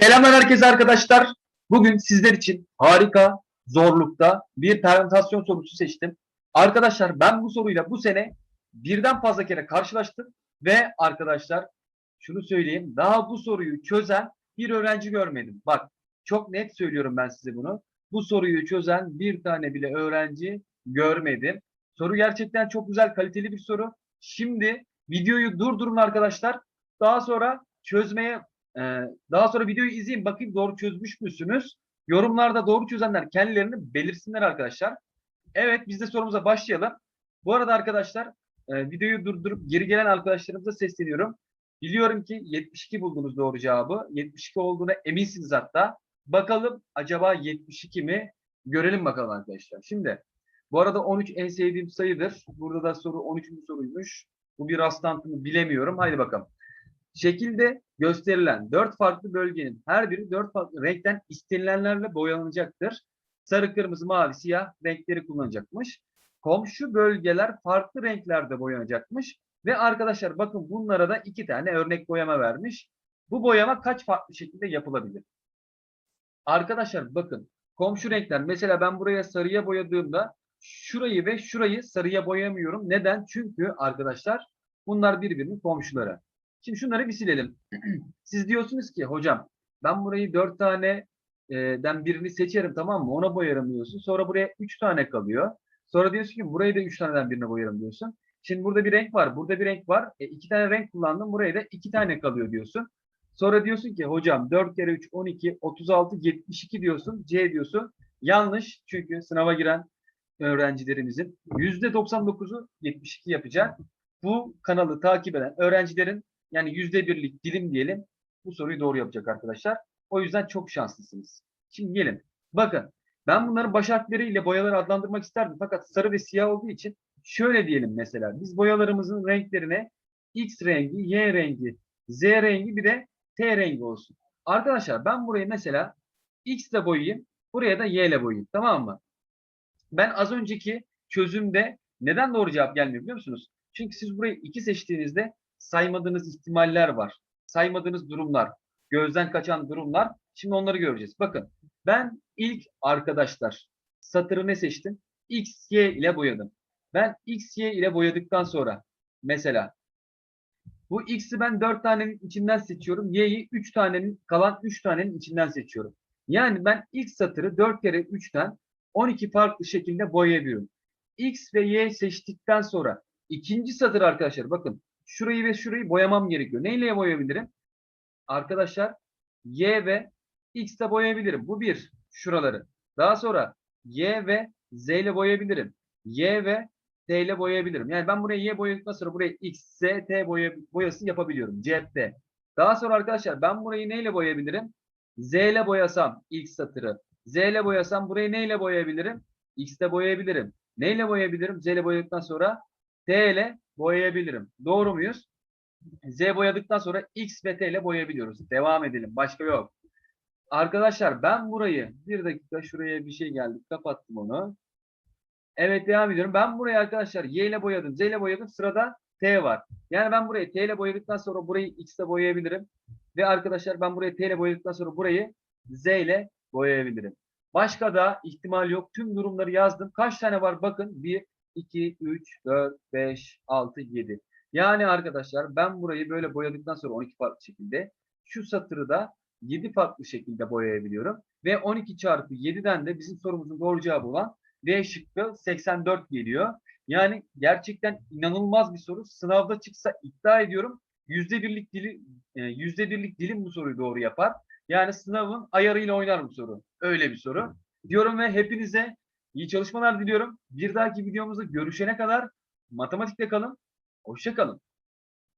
Selamlar herkese arkadaşlar. Bugün sizler için harika zorlukta bir permütasyon sorusu seçtim. Arkadaşlar ben bu soruyla bu sene birden fazla kere karşılaştım ve arkadaşlar şunu söyleyeyim daha bu soruyu çözen bir öğrenci görmedim. Bak çok net söylüyorum ben size bunu. Bu soruyu çözen bir tane bile öğrenci görmedim. Soru gerçekten çok güzel kaliteli bir soru. Şimdi videoyu durdurun arkadaşlar. Daha sonra çözmeye ee, daha sonra videoyu izleyin bakayım doğru çözmüş müsünüz? Yorumlarda doğru çözenler kendilerini belirsinler arkadaşlar. Evet biz de sorumuza başlayalım. Bu arada arkadaşlar e, videoyu durdurup geri gelen arkadaşlarımıza sesleniyorum. Biliyorum ki 72 buldunuz doğru cevabı. 72 olduğuna eminsiniz hatta. Bakalım acaba 72 mi? Görelim bakalım arkadaşlar. Şimdi bu arada 13 en sevdiğim sayıdır. Burada da soru 13. soruymuş. Bu bir rastlantı mı bilemiyorum. Haydi bakalım. Şekilde gösterilen dört farklı bölgenin her biri dört farklı renkten istenilenlerle boyalanacaktır. Sarı, kırmızı, mavi, siyah renkleri kullanacakmış. Komşu bölgeler farklı renklerde boyanacakmış. Ve arkadaşlar bakın bunlara da iki tane örnek boyama vermiş. Bu boyama kaç farklı şekilde yapılabilir? Arkadaşlar bakın komşu renkler mesela ben buraya sarıya boyadığımda şurayı ve şurayı sarıya boyamıyorum. Neden? Çünkü arkadaşlar bunlar birbirinin komşuları. Şimdi şunları bir silelim. Siz diyorsunuz ki hocam ben burayı dört tane den birini seçerim tamam mı? Ona boyarım diyorsun. Sonra buraya üç tane kalıyor. Sonra diyorsun ki burayı da üç taneden birine boyarım diyorsun. Şimdi burada bir renk var. Burada bir renk var. E, iki tane renk kullandım. Buraya da iki tane kalıyor diyorsun. Sonra diyorsun ki hocam 4 kere 3 12 36 72 diyorsun. C diyorsun. Yanlış. Çünkü sınava giren öğrencilerimizin %99'u 72 yapacak. Bu kanalı takip eden öğrencilerin yani yüzde birlik dilim diyelim. Bu soruyu doğru yapacak arkadaşlar. O yüzden çok şanslısınız. Şimdi gelin. Bakın ben bunların baş harfleriyle boyaları adlandırmak isterdim. Fakat sarı ve siyah olduğu için şöyle diyelim mesela. Biz boyalarımızın renklerine X rengi, Y rengi, Z rengi bir de T rengi olsun. Arkadaşlar ben burayı mesela X ile boyayayım. Buraya da Y ile boyayayım. Tamam mı? Ben az önceki çözümde neden doğru cevap gelmiyor biliyor musunuz? Çünkü siz burayı 2 seçtiğinizde saymadığınız ihtimaller var. Saymadığınız durumlar, gözden kaçan durumlar. Şimdi onları göreceğiz. Bakın ben ilk arkadaşlar satırı ne seçtim? X, Y ile boyadım. Ben X, Y ile boyadıktan sonra mesela bu X'i ben 4 tanenin içinden seçiyorum. Y'yi 3 tanenin kalan 3 tanenin içinden seçiyorum. Yani ben ilk satırı 4 kere 3'ten 12 farklı şekilde boyayabiliyorum. X ve Y seçtikten sonra ikinci satır arkadaşlar bakın şurayı ve şurayı boyamam gerekiyor. Neyle boyayabilirim? Arkadaşlar Y ve X ile boyayabilirim. Bu bir. Şuraları. Daha sonra Y ve Z ile boyayabilirim. Y ve T ile boyayabilirim. Yani ben buraya Y boyadıktan sonra buraya X, Z, T boya, boyası yapabiliyorum. Cepte. Daha sonra arkadaşlar ben burayı neyle boyayabilirim? Z ile boyasam ilk satırı. Z ile boyasam burayı neyle boyayabilirim? X ile boyayabilirim. Neyle boyayabilirim? Z ile boyadıktan sonra T ile boyayabilirim. Doğru muyuz? Z boyadıktan sonra X ve T ile boyayabiliyoruz. Devam edelim. Başka yok. Arkadaşlar ben burayı bir dakika şuraya bir şey geldi. Kapattım onu. Evet devam ediyorum. Ben burayı arkadaşlar Y ile boyadım. Z ile boyadım. Sırada T var. Yani ben burayı T ile boyadıktan sonra burayı X ile boyayabilirim. Ve arkadaşlar ben burayı T ile boyadıktan sonra burayı Z ile boyayabilirim. Başka da ihtimal yok. Tüm durumları yazdım. Kaç tane var? Bakın 1, 2, 3, 4, 5, 6, 7. Yani arkadaşlar ben burayı böyle boyadıktan sonra 12 farklı şekilde şu satırı da 7 farklı şekilde boyayabiliyorum. Ve 12 çarpı 7'den de bizim sorumuzun doğru cevabı olan D şıkkı 84 geliyor. Yani gerçekten inanılmaz bir soru. Sınavda çıksa iddia ediyorum yüzde birlik dili yüzde birlik dilim bu soruyu doğru yapar. Yani sınavın ayarıyla oynar bu soru. Öyle bir soru. Diyorum ve hepinize iyi çalışmalar diliyorum. Bir dahaki videomuzda görüşene kadar matematikte kalın. Hoşça kalın.